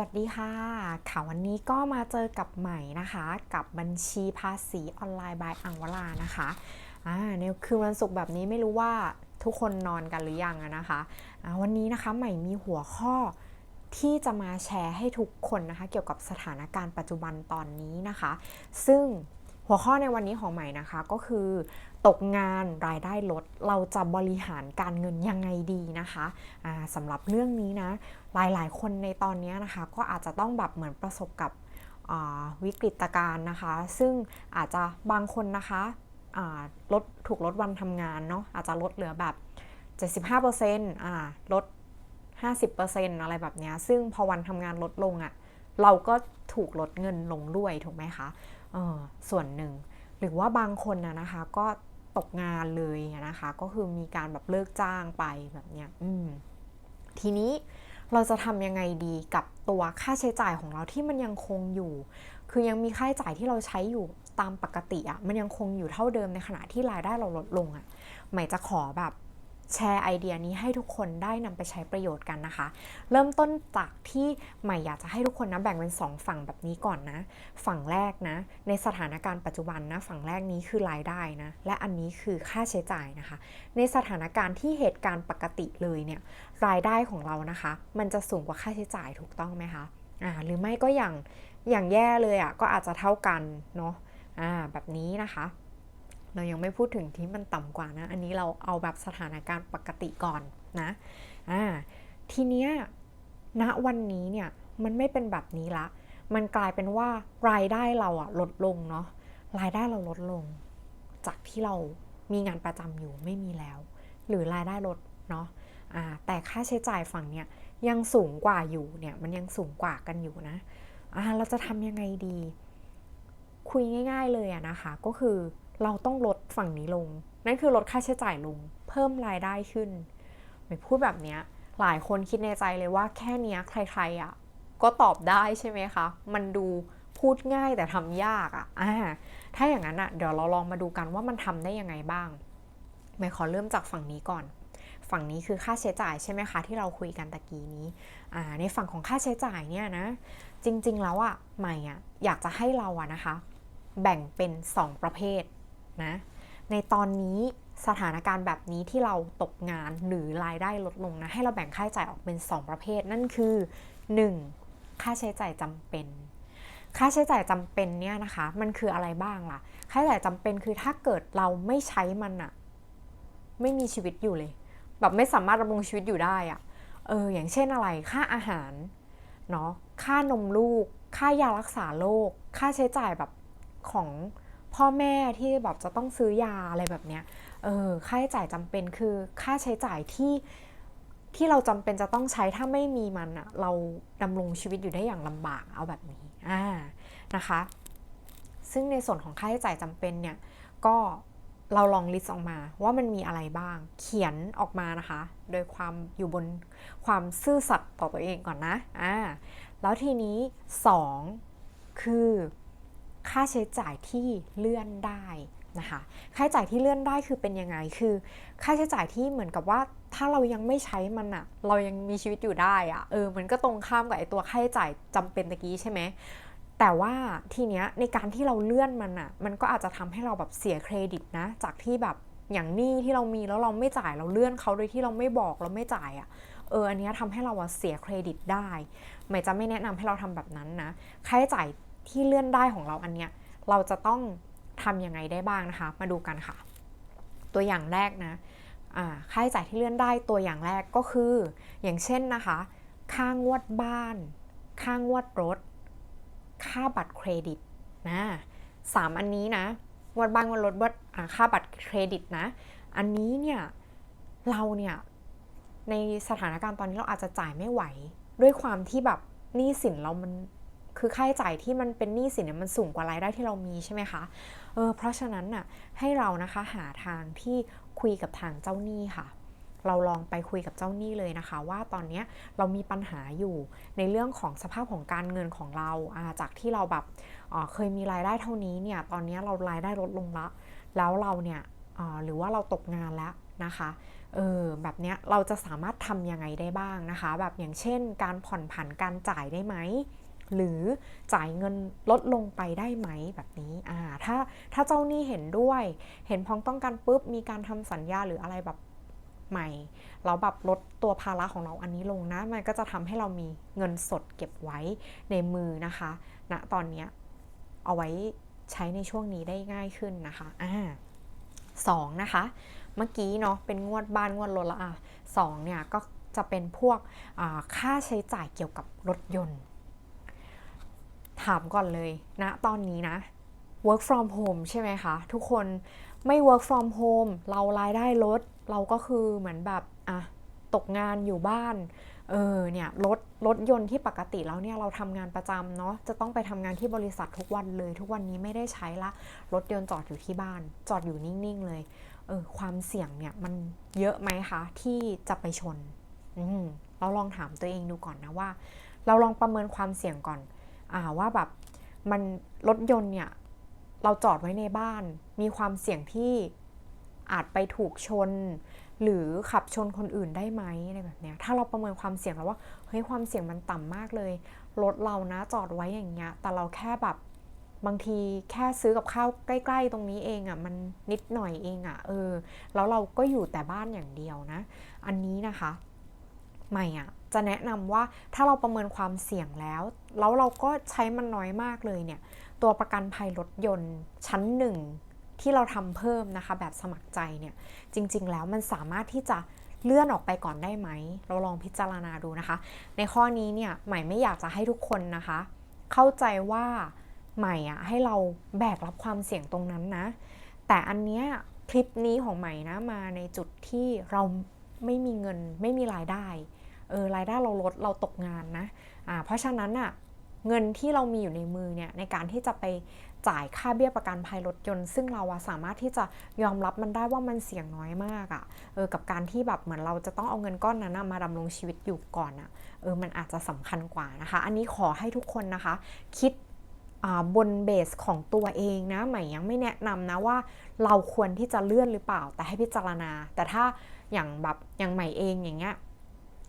วัสดีค่ะ ค่ะวันนี้ก็มาเจอกับใหม่นะคะ กับบัญชีภาษีออนไลน์บายอังวรานะคะอ่าในคืนวันศุกร์แบบนี้ไม่รู้ว่าทุกคนนอนกันหรือยังนะคะวันนี้นะคะใหม่มีหัวข้อที่จะมาแชร์ให้ทุกคนนะคะ เกี่ยวกับสถานการณ์ปัจจุบันตอนนี้นะคะ ซึ่ง หัวข้อในวันนี้ของใหม่นะคะก็คือ ตกงานรายได้ลด เราจะบริหารการเงินยังไงดีนะคะสำหรับเรื่องนี้นะหลายๆ คนในตอนนี้นะคะ ก็อาจจะต้องแบบเหมือนประสบกับวิกฤตการณ์นะคะ ซึ่งอาจจะบางคนนะคะลดถูกลดวันทำงานเนาะอาจจะลดเหลือแบบ 75%อ่าลด 50%อะไรแบบนี้ซึ่งพอวันทำงานลดลงอะ่ะเราก็ถูกลดเงินลงด้วยถูกไหมคะ ส่วนหนึ่ง หรือว่าบางคนนะนะคะ ก็ตกงานเลยนะคะ ก็คือมีการแบบเลิกจ้างไปแบบเนี้ยทีนี้เราจะทำยังไงดีกับตัวค่าใช้จ่ายของเราที่มันยังคงอยู่ คือยังมีค่าใช้จ่ายที่เราใช้อยู่ตามปกติอะ่ะ มันยังคงอยู่เท่าเดิมในขณะที่รายได้เราลดลงอะ่ะหม่จะขอแบบ แชร์ไอเดียนี้ให้ทุกคนได้นำไปใช้ประโยชน์กันนะคะ เริ่มต้นจากที่ใหม่อยากจะให้ทุกคนนะแบ่งเป็น 2 ฝั่งแบบนี้ก่อนนะ ฝั่งแรกนะ ในสถานการณ์ปัจจุบันนะ ฝั่งแรกนี้คือรายได้นะ และอันนี้คือค่าใช้จ่ายนะคะ ในสถานการณ์ที่เหตุการณ์ปกติเลยเนี่ยรายได้ของเรานะคะ มันจะสูงกว่าค่าใช้จ่ายถูกต้องไหมคะอ่าหรือไม่ก็อย่างอย่างแย่เลยอะ่ะก็อาจจะเท่ากันเนาะอ่าแบบนี้นะคะ เรายังไม่พูดถึงที่มันต่ำกว่านะ อันนี้เราเอาแบบสถานการณ์ปกติก่อนนะอ่าทีเนี้ยณวันนี้เนี่ยมันไม่เป็นแบบนี้ละ มันกลายเป็นว่ารายได้เราอะลดลงเนาะรายได้เราลดลง จากที่เรามีงานประจำอยู่ไม่มีแล้ว หรือรายได้ลดเนาะอ่าแต่ค่าใช้จ่ายฝั่งเนี้ยยังสูงกว่าอยู่เนี่ยมันยังสูงกว่ากันอยู่นะอ่าเราจะทำยังไงดี คุยง่าย ๆเลยอะนะคะ ก็คือ เราต้องลดฝั่งนี้ลง นั่นคือลดค่าใช้จ่ายลง เพิ่มรายได้ขึ้นไม่พูดแบบเนี้ยหลายคนคิดในใจเลยว่าแค่นี้ใครๆอะ่ะก็ตอบได้ใช่ไหมคะ มันดูพูดง่ายแต่ทำยากอะ่ะอ่าถ้าอย่างนั้นอะเดี๋ยวเราลองมาดูกันว่ามันทำได้ยังไงบ้างไม่ขอเริ่มจากฝั่งนี้ก่อน ฝั่งนี้คือค่าใช้จ่ายใช่ไหมคะ ที่เราคุยกันตะกี้นี้ในฝั่งของค่าใช้จ่ายเนี่ยนะ จริงๆแล้วอะ่ะใหม่อะอยากจะให้เราอะนะคะ แบ่งเป็น 2 ประเภท นะ ในตอนนี้สถานการณ์แบบนี้ที่เราตกงานหรือรายได้ลดลงนะ ให้เราแบ่งค่าใช้จ่ายออกเป็น 2 ประเภท นั่นคือ 1. ค่าใช้จ่ายจำเป็น ค่าใช้จ่ายจำเป็นเนี่ยนะคะ มันคืออะไรบ้างล่ะ ค่าใช้จ่ายจำเป็นคือถ้าเกิดเราไม่ใช้มันอะไม่มีชีวิตอยู่เลย แบบไม่สามารถดำรงชีวิตอยู่ได้อะเอออย่างเช่นอะไรค่าอาหารเนาะค่านมลูก ค่ายารักษาโรคค่าใช้จ่ายแบบของ พ่อแม่ที่แบบจะต้องซื้อยาอะไรแบบเนี้ยเออค่าใช้จ่ายจำเป็นคือค่าใช้จ่ายที่ที่เราจำเป็นจะต้องใช้ถ้าไม่มีมันอะเราดำรงชีวิตอยู่ได้อย่างลำบากเอาแบบนี้อ่านะคะ ซึ่งในส่วนของค่าใช้จ่ายจำเป็นเนี่ยก็เราลองลิสต์ออกมาว่ามันมีอะไรบ้าง เขียนออกมานะคะ โดยความอยู่บนความซื่อสัตย์ต่อตัวเองก่อนนะอ่าแล้วทีนี้ 2 คือ ค่าใช้จ่ายที่เลื่อนได้นะคะค่าใช้จ่ายที่เลื่อนได้คือเป็นยังไงคือ ค่าใช้จ่ายที่เหมือนกับว่าถ้าเรายังไม่ใช้มันอะเรายังมีชีวิตอยู่ได้อะเออมันก็ตรงข้ามกับไอตัวค่าใช้จ่ายจำเป็นตะกี้ใช่ไหมแต่ว่าทีเนี้ยในการที่เราเลื่อนมันอะมันก็อาจจะทำให้เราแบบเสียเครดิตนะ จากที่แบบอย่างหนี้ที่เรามีแล้วเราไม่จ่ายเราเลื่อนเขาโดยที่เราไม่บอกเราไม่จ่ายอะเอออันนี้ทำให้เราเสียเครดิตได้ไม่จะไม่แนะนำให้เราทำแบบนั้นนะค่าใช้จ่าย ที่เลื่อนได้ของเราอันเนี้ยเราจะต้องทำยังไงได้บ้างนะคะ มาดูกันค่ะ ตัวอย่างแรกนะค่าใช้จ่ายที่เลื่อนได้ตัวอย่างแรกก็คือ อย่างเช่นนะคะ ค่างวดบ้าน ค่างวดรถ ค่าบัตรเครดิตนะสามอันนี้นะงวดบ้านงวดรถวัดค่าบัตรเครดิตนะ อันนี้เนี่ยเราเนี่ยในสถานการณ์ตอนนี้เราอาจจะจ่ายไม่ไหว ด้วยความที่แบบหนี้สินเรามัน คือค่าใช้จ่ายที่มันเป็นหนี้สินเนี่ยมันสูงกว่ารายได้ที่เรามีใช่ไหมคะเออเพราะฉะนั้นน่ะให้เรานะคะหาทางที่คุยกับทางเจ้าหนี้ค่ะ เราลองไปคุยกับเจ้าหนี้เลยนะคะ ว่าตอนนี้เรามีปัญหาอยู่ในเรื่องของสภาพของการเงินของเราจากที่เราแบบเเคยมีรายได้เท่านี้เนี่ยตอนนี้เรารายได้ลดลงละแล้วเราเนี่ยหรือว่าเราตกงานแล้วนะคะเออแบบเนี้ยเราจะสามารถทำยังไงได้บ้างนะคะ แบบอย่างเช่น การผ่อนผันการจ่ายได้ไหม หรือจ่ายเงินลดลงไปได้ไหมแบบนี้อ่าถ้าถ้าเจ้าหนี้เห็นด้วย เห็นพ้องต้องกันปุ๊บมีการทำสัญญาหรืออะไรแบบใหม่ เราแบบลดตัวภาระของเราอันนี้ลงนะ มันก็จะทำให้เรามีเงินสดเก็บไว้ในมือนะคะณนะตอนเนี้เอาไว้ใช้ในช่วงนี้ได้ง่ายขึ้นนะคะอ่าสองนะคะ เมื่อกี้เนาะเป็นงวดบ้านงวดรถละอะสองเนี่ยก็จะเป็นพวกค่าใช้จ่ายเกี่ยวกับรถยนต์ ถามก่อนเลยนะตอนนี้นะ work from home ใช่ไหมคะ ทุกคนไม่ work from home เรารายได้ลด เราก็คือเหมือนแบบอะตกงานอยู่บ้าน เออเนี่ยรถรถยนต์ที่ปกติแล้วเนี่ยเราทำงานประจำเนาะจะต้องไปทำงานที่บริษัททุกวันเลย ทุกวันนี้ไม่ได้ใช้ละรถยนต์จอดอยู่ที่บ้าน จอดอยู่นิ่ง ๆ เลยเออความเสี่ยงเนี่ยมันเยอะไหมคะ ที่จะไปชน อืมเราลองถามตัวเองดูก่อนนะว่า เราลองประเมินความเสี่ยงก่อน ว่าแบบมันรถยนต์เนี่ยเราจอดไว้ในบ้าน มีความเสี่ยงที่อาจไปถูกชน หรือขับชนคนอื่นได้ไหมอะไรแบบเนี้ยถ้าเราประเมินความเสี่ยงแล้วว่าเฮ้ยความเสี่ยงมันต่ำมากเลยรถเรานะจอดไว้อย่างเงี้ยแต่เราแค่แบบบางทีแค่ซื้อกับข้าวใกล้ ๆ ตรงนี้เองอะ่ะมันนิดหน่อยเองอะ่ะเออแล้วเราก็อยู่แต่บ้านอย่างเดียวนะ อันนี้นะคะ ใหม่อะ่ะจะแนะนำว่าถ้าเราประเมินความเสี่ยงแล้ว แล้วเราก็ใช้มันน้อยมากเลยเนี่ย ตัวประกันภัยรถยนต์ชั้นหนึ่งที่เราทำเพิ่มนะคะ แบบสมัครใจเนี่ย จริง ๆ แล้วมันสามารถที่จะเลื่อนออกไปก่อนได้ไหม เราลองพิจารณาดูนะคะ ในข้อนี้เนี่ยใหม่ไม่อยากจะให้ทุกคนนะคะ เข้าใจว่าใหม่อะให้เราแบกรับความเสี่ยงตรงนั้นนะ แต่อันเนี้ยคลิปนี้ของใหม่นะมาในจุดที่เรา ไม่มีเงินไม่มีรายได้เออรายได้เราลดเราตกงานนะอ่าเพราะฉะนั้นอะเงินที่เรามีอยู่ในมือเนี่ยในการที่จะไปจ่ายค่าเบี้ยประกันภัยรถยนต์ ซึ่งเราสามารถที่จะยอมรับมันได้ว่ามันเสี่ยงน้อยมากอะ่ะเออกับการที่แบบเหมือนเราจะต้องเอาเงินก้อนนั้นมาดำรงชีวิตอยู่ก่อนอะ่ะเออมันอาจจะสำคัญกว่านะคะ อันนี้ขอให้ทุกคนนะคะ คิดบนเบสของตัวเองนะใหม่ยังไม่แนะนำนะว่าเราควรที่จะเลื่อนหรือเปล่า แต่ให้พิจารณา แต่ถ้า อย่างแบบอย่างใหม่เองอย่างเงี้ย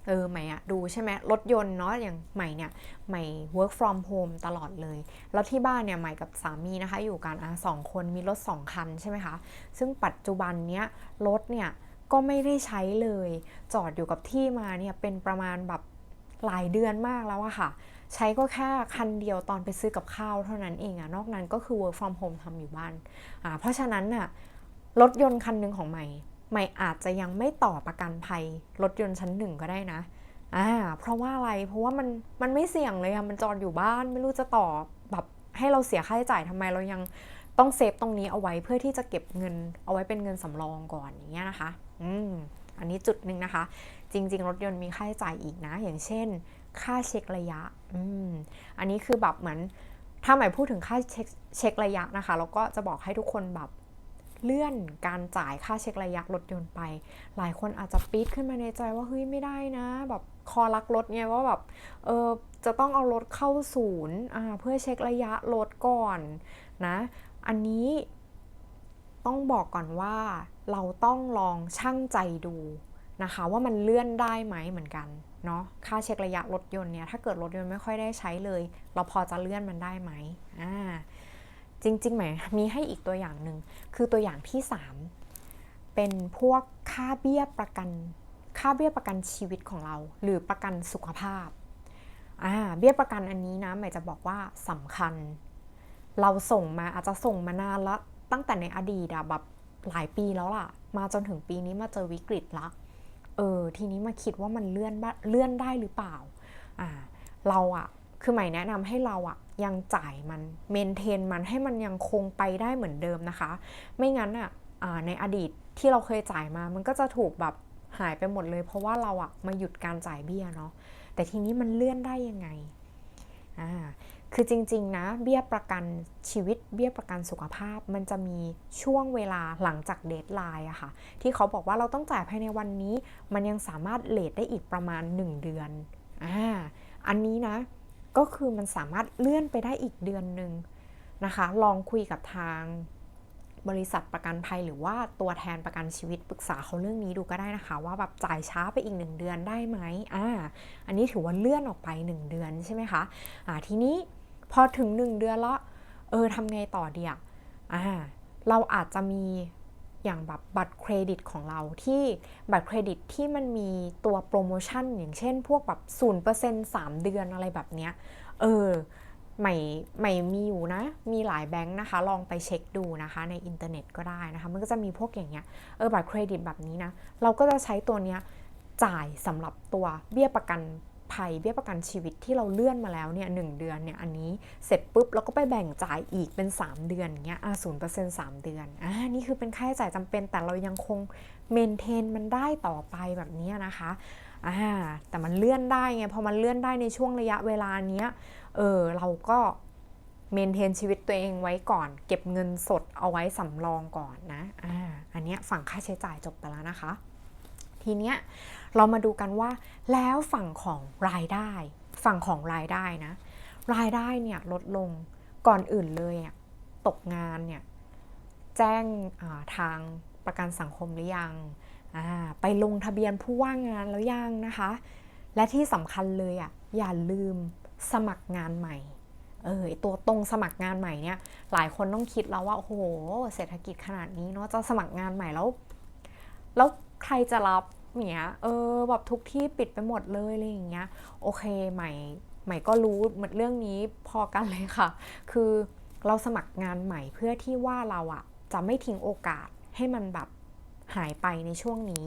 เออใหม่อะดูใช่ไหมรถยนต์เนาะอย่างใหม่เนี่ยใหม่ work from home ตลอดเลย แล้วที่บ้านเนี่ยใหม่กับสามีนะคะ อยู่กันอะสองคนมีรถสองคันใช่ไหมคะ ซึ่งปัจจุบันเนี้ยรถเนี่ยก็ไม่ได้ใช้เลย จอดอยู่กับที่มาเนี่ยเป็นประมาณแบบหลายเดือนมากแล้วอะค่ะ ใช้ก็แค่คันเดียวตอนไปซื้อกับข้าวเท่านั้นเองอะนอกนั้นก็คือ work from home ทำอยู่บ้านอ่าเพราะฉะนั้นน่ะรถยนต์คันหนึ่งของใหม่ ใหม่อาจจะยังไม่ต่อประกันภัยรถยนต์ชั้นหนึ่งก็ได้นะอ่าเพราะว่าอะไรเพราะว่ามันมันไม่เสี่ยงเลยอะมันจอดอยู่บ้านไม่รู้จะต่อแบบให้เราเสียค่าใช้จ่ายทำไมเรายังต้องเซฟตรงนี้เอาไว้เพื่อที่จะเก็บเงินเอาไว้เป็นเงินสำรองก่อนอย่างเงี้ยนะคะ อืม อันนี้จุดหนึ่งนะคะ จริง ๆ รถยนต์มีค่าใช้จ่ายอีกนะ อย่างเช่น ค่าเช็คระยะ อืม อันนี้คือแบบเหมือน ถ้าหมายพูดถึงค่าเช็คเช็คระยะนะคะ เราก็จะบอกให้ทุกคนแบบ เลื่อนการจ่ายค่าเช็คระยะรถยนต์ไป หลายคนอาจจะปี๊ดขึ้นมาในใจว่าเฮ้ยไม่ได้นะ แบบคอรักรถไงว่าแบบเออจะต้องเอารถเข้าศูนย์เพื่อเช็คระยะรถก่อนนะ อันนี้ต้องบอกก่อนว่าเราต้องลองชั่งใจดูนะคะว่ามันเลื่อนได้ไหมเหมือนกันเนาะค่าเช็คระยะรถยนต์เนี่ยถ้าเกิดรถยนต์ไม่ค่อยได้ใช้เลย เราพอจะเลื่อนมันได้ไหมอ่า จริงๆไหมมีให้อีกตัวอย่างหนึ่งคือตัวอย่างที่ 3 เป็นพวกค่าเบี้ยประกัน ค่าเบี้ยประกันชีวิตของเรา หรือประกันสุขภาพอ่าเบี้ยประกันอันนี้นะหมายจะบอกว่าสำคัญ เราส่งมาอาจจะส่งมานานละตั้งแต่ในอดีตอะแบบหลายปีแล้วล่ะ มาจนถึงปีนี้มาเจอวิกฤตละเออทีนี้มาคิดว่ามันเลื่อนเลื่อนได้หรือเปล่าอ่าเราอะคือหมายแนะนำให้เราอะ ยังจ่ายมันเมนเทนมันให้มันยังคงไปได้เหมือนเดิมนะคะ ไม่งั้นอะในอดีตที่เราเคยจ่ายมา มันก็จะถูกแบบหายไปหมดเลย เพราะว่าเราอะมาหยุดการจ่ายเบี้ยเนาะแต่ทีนี้มันเลื่อนได้ยังไงอ่าคือจริงๆนะเบี้ยประกันชีวิตเบี้ยประกันสุขภาพ มันจะมีช่วงเวลาหลังจากเดทไลน์อะค่ะ ที่เขาบอกว่าเราต้องจ่ายภายในวันนี้ มันยังสามารถเลทได้อีกประมาณ 1 เดือนอ่าอันนี้นะ ก็คือมันสามารถเลื่อนไปได้อีกเดือนหนึ่งนะคะ ลองคุยกับทางบริษัทประกันภัยหรือว่าตัวแทนประกันชีวิตปรึกษาเขาเรื่องนี้ดูก็ได้นะคะ ว่าแบบจ่ายช้าไปอีกหนึ่งเดือนได้ไหมอ่าอันนี้ถือว่าเลื่อนออกไป 1 เดือนใช่ไหมคะอ่าทีนี้พอถึง 1 เดือนแล้วเออทำไงต่อดีอะอ่าเราอาจจะมี อย่างแบบบัตรเครดิตของเราที่บัตรเครดิตที่มันมีตัวโปรโมชั่น อย่างเช่น พวกแบบ0% 3เดือนอะไรแบบเนี้ยเออใหม่ใหม่มีอยู่นะ มีหลายแบงค์นะคะ ลองไปเช็คดูนะคะในอินเทอร์เน็ตก็ได้นะคะ มันก็จะมีพวกอย่างเงี้ย เออบัตรเครดิตแบบนี้นะ เราก็จะใช้ตัวเนี้ยจ่ายสำหรับตัวเบี้ยประกัน ภัยเบี้ยประกันชีวิตที่เราเลื่อนมาแล้วเนี่ยหเดือนเนี่ยอันนี้เสร็จปุ๊บเราก็ไปแบ่งจ่ายอีกเป็น 3 เดือนเงี้ยอ่าศูนย์เปอร์เซ็นต์สามเดือนอ่านี่คือเป็นค่าใช้จ่ายจำเป็นแต่เรายังคงเมนเทนมันได้ต่อไปแบบนี้นะคะอ่าแต่มันเลื่อนได้ไงพอมันเลื่อนได้ในช่วงระยะเวลาเนี้ยเออเราก็เมนเทนชีวิตตัวเองไว้ก่อน เก็บเงินสดเอาไว้สำรองก่อนนะอ่าอันเนี้ยฝั่งค่าใช้จ่ายจบไปแล้วนะคะ ทีเนี้ย เรามาดูกันว่า แล้วฝั่งของรายได้ ฝั่งของรายได้นะ รายได้เนี่ยลดลงก่อนอื่นเลยตกงานเนี่ยแจ้งทางประกันสังคมหรือยังไปลงทะเบียนผู้ว่างงานแล้วยังนะคะ และที่สำคัญเลยอะอย่าลืมสมัครงานใหม่เออตัวตรงสมัครงานใหม่เนี่ยหลายคนต้องคิดแล้วว่าโอ้โหเศรษฐกิจขนาดนี้เนาะจะสมัครงานใหม่แล้ว แล้วใครจะรับ เนี้ยเออแบบทุกที่ปิดไปหมดเลยอะไรอย่างเงี้ยโอเคใหม่ใหม่ก็รู้เหมือนเรื่องนี้พอกันเลยค่ะ คือเราสมัครงานใหม่เพื่อที่ว่าเราอะจะไม่ทิ้งโอกาสให้มันแบบหายไปในช่วงนี้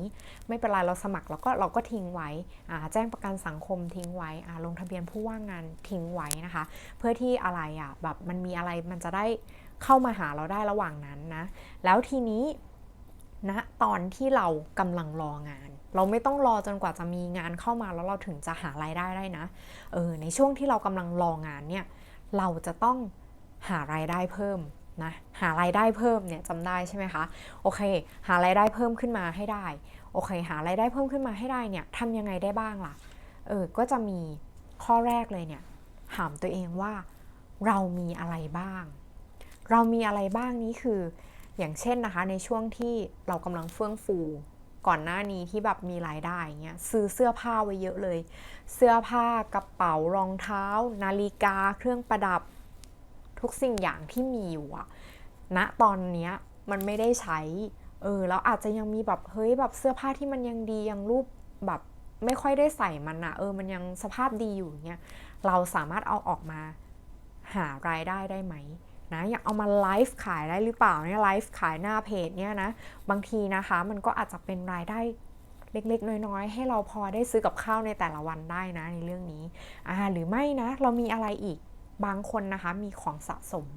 ไม่เป็นไรเราสมัครแล้วก็เราก็ทิ้งไว้แจ้งประกันสังคมทิ้งไว้ลงทะเบียนผู้ว่างงานทิ้งไว้นะคะ เพื่อที่อะไรอะ่ะแบบมันมีอะไรมันจะได้เข้ามาหาเราได้ระหว่างนั้นนะ แล้วทีนี้ณนะตอนที่เรากำลังรองาน เราไม่ต้องรอจนกว่าจะมีงานเข้ามาแล้วเราถึงจะหารายได้ได้นะ เออ ในช่วงที่เรากำลังรองานเนี่ย เราจะต้องหารายได้เพิ่มนะ หารายได้เพิ่มเนี่ยจำได้ใช่ไหมคะ โอเค หารายได้เพิ่มขึ้นมาให้ได้ โอเค หารายได้เพิ่มขึ้นมาให้ได้เนี่ยทำยังไงได้บ้างล่ะ เออ ก็จะมีข้อแรกเลยเนี่ยถามตัวเองว่าเรามีอะไรบ้าง เรามีอะไรบ้างนี้คือ อย่างเช่นนะคะ ในช่วงที่เรากำลังเฟื่องฟู ก่อนหน้านี้ที่แบบมีรายได้เงี้ยซื้อเสื้อผ้าไว้เยอะเลย เสื้อผ้ากระเป๋ารองเท้า นาฬิกา เครื่องประดับ ทุกสิ่งอย่างที่มีอยู่อะณนะตอนนี้มันไม่ได้ใช้เออแล้วอาจจะยังมีแบบเฮ้ยแบบเสื้อผ้าที่มันยังดียังรูปแบบไม่ค่อยได้ใส่มันอะเออมันยังสภาพดีอยู่เงี้ยเราสามารถเอาออกมาหารายได้ได้ไหม นะอยากเอามาไลฟ์ขายได้หรือเปล่าเนี่ยไลฟ์ขายหน้าเพจเนี่ยนะบางทีนะคะมันก็อาจจะเป็นรายได้เล็ก ๆ น้อยๆ ให้เราพอได้ซื้อกับข้าวในแต่ละวันได้นะในเรื่องนี้อ่าหรือไม่นะ เรามีอะไรอีกบางคนนะคะมีของสะสม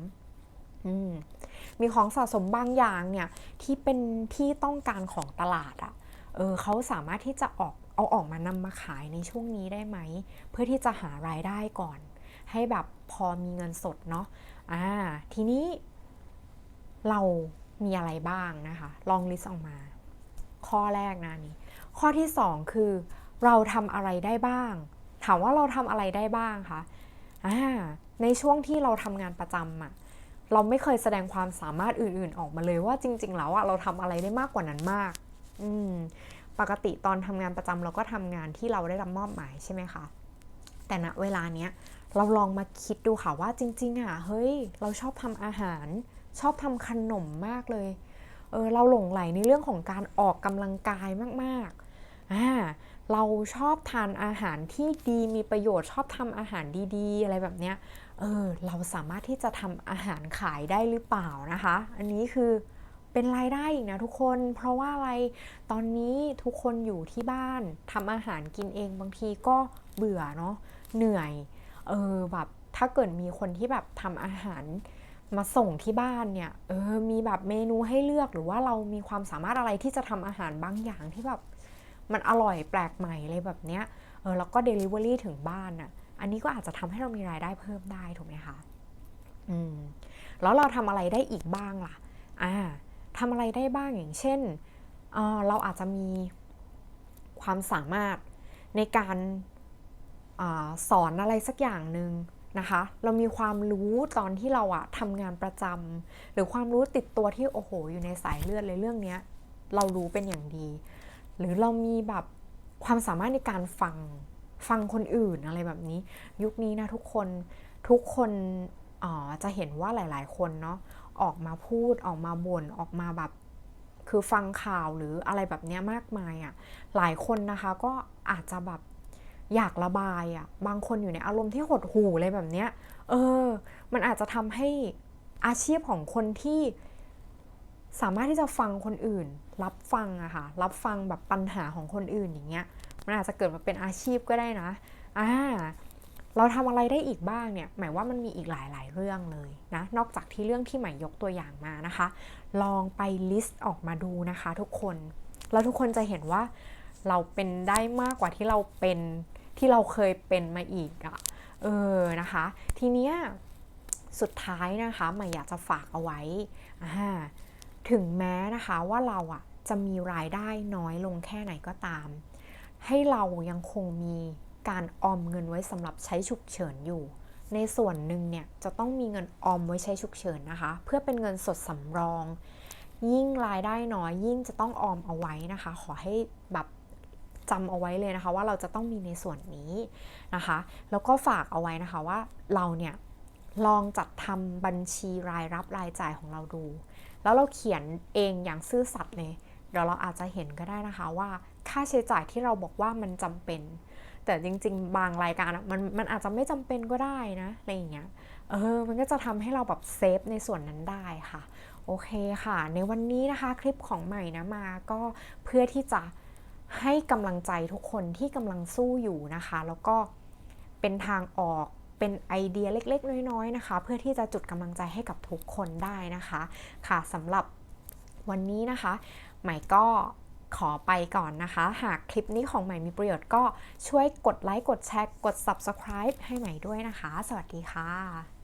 มีของสะสมบางอย่างเนี่ยที่เป็นที่ต้องการของตลาดอะ่ะเออเขาสามารถที่จะออกเอาออกมานำมาขายในช่วงนี้ได้ไหม เพื่อที่จะหารายได้ก่อน ให้แบบพอมีเงินสดเนาะ อ่าทีนี้เรามีอะไรบ้างนะคะ ลองลิสต์ออกมา ข้อแรกนะนี่ข้อที่สองคือ เราทำอะไรได้บ้าง ถามว่าเราทำอะไรได้บ้างคะอ่าในช่วงที่เราทำงานประจำอะเราไม่เคยแสดงความสามารถอื่นๆออกมาเลยว่าจริง ๆ แล้วอะเราทำอะไรได้มากกว่านั้นมาก อืมปกติตอนทำงานประจำเราก็ทำงานที่เราได้รับมอบหมายใช่ไหมคะแต่ณเวลาเนี้ย เราลองมาคิดดูค่ะว่าจริงๆอะเฮ้ย เราชอบทำอาหาร ชอบทำขนมมากเลยเออเราหลงไหลในเรื่องของการออกกำลังกายมากๆอ่าเราชอบทานอาหารที่ดีมีประโยชน์ชอบทำอาหารดีๆ อะไรแบบเนี้ยเออเราสามารถที่จะทำอาหารขายได้หรือเปล่านะคะ อันนี้คือเป็นรายได้อีกนะทุกคน เพราะว่าอะไร ตอนนี้ทุกคนอยู่ที่บ้านทำอาหารกินเองบางทีก็เบื่อเนาะเหนื่อย เออแบบถ้าเกิดมีคนที่แบบทำอาหารมาส่งที่บ้านเนี่ย เออ มีแบบเมนูให้เลือกหรือว่าเรามีความสามารถอะไรที่จะทำอาหารบางอย่างที่แบบมันอร่อยแปลกใหม่เลยแบบเนี้ย เออ แล้วก็ Delivery ถึงบ้านอะ่ะ อันนี้ก็อาจจะทำให้เรามีรายได้เพิ่มได้ถูกไหมคะ อืม แล้วเราทำอะไรได้อีกบ้างล่ะ อ่าทำอะไรได้บ้างอย่างเช่นเเราอาจจะมีความสามารถในการ อสอนอะไรสักอย่างหนึ่งนะคะ เรามีความรู้ตอนที่เราอะทำงานประจำหรือความรู้ติดตัวที่โอ้โห อยู่ในสายเลือดเลยเรื่องนี้เรารู้เป็นอย่างดี หรือเรามีแบบความสามารถในการฟังฟังคนอื่นอะไรแบบนี้ ยุคนี้นะทุกคนทุกคนจะเห็นว่าหลาย ๆ คนเนาะออกมาพูดออกมาบ่นออกมาแบบคือฟังข่าวหรืออะไรแบบเนี้ยมากมายอะ่ะหลายคนนะคะก็อาจจะแบบ อยากระบายอะ่ะบางคนอยู่ในอารมณ์ที่หดหู่อะไรแบบเนี้ยเออ มันอาจจะทำให้อาชีพของคนที่สามารถที่จะฟังคนอื่น รับฟังอะค่ะรับฟังแบบปัญหาของคนอื่นอย่างเงี้ยมันอาจจะเกิดมาเป็นอาชีพก็ได้นะอ่าเราทำอะไรได้อีกบ้างเนี่ย หมายว่ามันมีอีกหลาย ๆ เรื่องเลยนะ นอกจากที่เรื่องที่หมายยกตัวอย่างมานะคะ ลองไปลิสต์ออกมาดูนะคะ ทุกคน แล้วทุกคนจะเห็นว่าเราเป็นได้มากกว่าที่เราเป็น ที่เราเคยเป็นมาอีกอะเออนะคะ ทีเนี้ยสุดท้ายนะคะมาอยากจะฝากเอาไว้ถึงแม้นะคะว่าเราอะจะมีรายได้น้อยลงแค่ไหนก็ตาม ให้เรายังคงมีการออมเงินไว้สำหรับใช้ฉุกเฉินอยู่ ในส่วนหนึ่งเนี่ยจะต้องมีเงินออมไว้ใช้ฉุกเฉินนะคะ เพื่อเป็นเงินสดสำรอง ยิ่งรายได้น้อยยิ่งจะต้องออมเอาไว้นะคะ ขอให้แบบ จำเอาไว้เลยนะคะ ว่าเราจะต้องมีในส่วนนี้นะคะ แล้วก็ฝากเอาไว้นะคะว่าเราเนี่ยลองจัดทำบัญชีรายรับรายจ่ายของเราดู แล้วเราเขียนเองอย่างซื่อสัตย์เลยเดี๋ยวเราอาจจะเห็นก็ได้นะคะว่าค่าใช้จ่ายที่เราบอกว่ามันจำเป็น แต่จริง ๆ บางรายการมันมันอาจจะไม่จำเป็นก็ได้นะอะไรอย่างเงี้ยเออมันก็จะทำให้เราแบบเซฟในส่วนนั้นได้ค่ะ โอเคค่ะ ในวันนี้นะคะคลิปของใหม่นะมาก็เพื่อที่จะ ให้กำลังใจทุกคนที่กำลังสู้อยู่นะคะ แล้วก็เป็นทางออกเป็นไอเดียเล็ก ๆ น้อย ๆ นะคะ เพื่อที่จะจุดกำลังใจให้กับทุกคนได้นะคะ ค่ะสำหรับวันนี้นะคะใหม่ก็ขอไปก่อนนะคะ หากคลิปนี้ของใหม่มีประโยชน์ก็ช่วยกดไลค์ กดแชร์ กด subscribe ให้ใหม่ด้วยนะคะ สวัสดีค่ะ